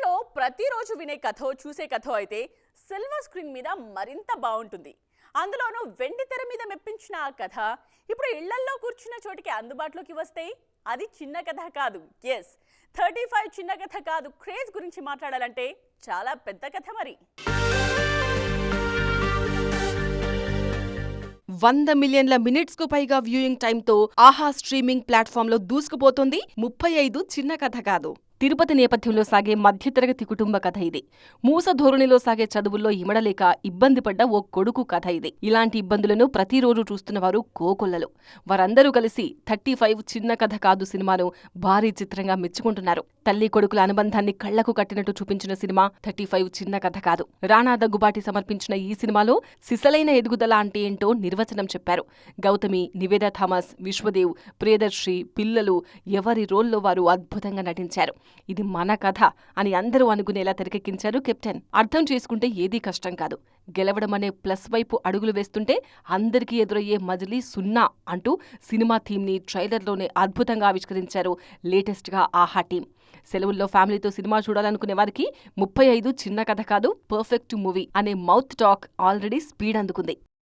ఇంట్లో ప్రతిరోజు వినే కథో చూసే కథో అయితే సిల్వర్ స్క్రీన్ మీద మరింత బాగుంటుంది. అందులోనూ వెండి తెర మీద మెప్పించిన ఆ కథ ఇప్పుడు ఇళ్ళల్లో కూర్చున్న చోటికి అందుబాటులోకి వస్తే అది చిన్న కథ కాదు. ఎస్ థర్టీ ఫైవ్ చిన్న కథ కాదు. క్రేజ్ గురించి మాట్లాడాలంటే చాలా పెద్ద కథ మరి. వంద మిలియన్ల మినిట్స్కు పైగా వ్యూయింగ్ టైంతో ఆహా స్ట్రీమింగ్ ప్లాట్ఫామ్లో దూసుకుపోతుంది ముప్పై ఐదు చిన్న కథ కాదు. తిరుపతి నేపథ్యంలో సాగే మధ్యతరగతి కుటుంబ కథ ఇది. మూస ధోరణిలో సాగే చదువుల్లో ఇమడలేక ఇబ్బంది పడ్డ ఓ కొడుకు కథ ఇది. ఇలాంటి ఇబ్బందులను ప్రతిరోజు చూస్తున్నవారు కోకొల్లలు. వారందరూ కలిసి థర్టీ ఫైవ్ చిన్న కథ కాదు సినిమాను భారీ చిత్రంగా మెచ్చుకుంటున్నారు. తల్లి కొడుకుల అనుబంధాన్ని కళ్ళకు కట్టినట్టు చూపించిన సినిమా థర్టీ ఫైవ్ చిన్న కథ కాదు. రాణా దగ్గుబాటి సమర్పించిన ఈ సినిమాలో సిసలైన ఎదుగుదల అంటే ఏంటో నిర్వచనం చెప్పారు. గౌతమి నివేద థామస్ విశ్వదేవ్ ప్రియదర్శి పిల్లలు ఎవరి రోల్లో వారు అద్భుతంగా నటించారు. ఇది మన కథ అని అందరూ అనుకునేలా తెరకెక్కించారు కెప్టెన్. అర్థం చేసుకుంటే ఏదీ కష్టం కాదు. గెలవడం అనే ప్లస్ వైపు అడుగులు వేస్తుంటే అందరికీ ఎదురయ్యే మజిలీ సున్నా అంటూ సినిమా థీమ్ని ట్రైలర్లోనే అద్భుతంగా ఆవిష్కరించారు లేటెస్ట్గా ఆహా టీం సెలవుల్లో ఫ్యామిలీతో సినిమా చూడాలనుకునే వారికి ముప్పై ఐదు చిన్న కథ కాదు పర్ఫెక్ట్ మూవీ అనే మౌత్ టాక్ ఆల్రెడీ స్పీడ్ అందుకుంది.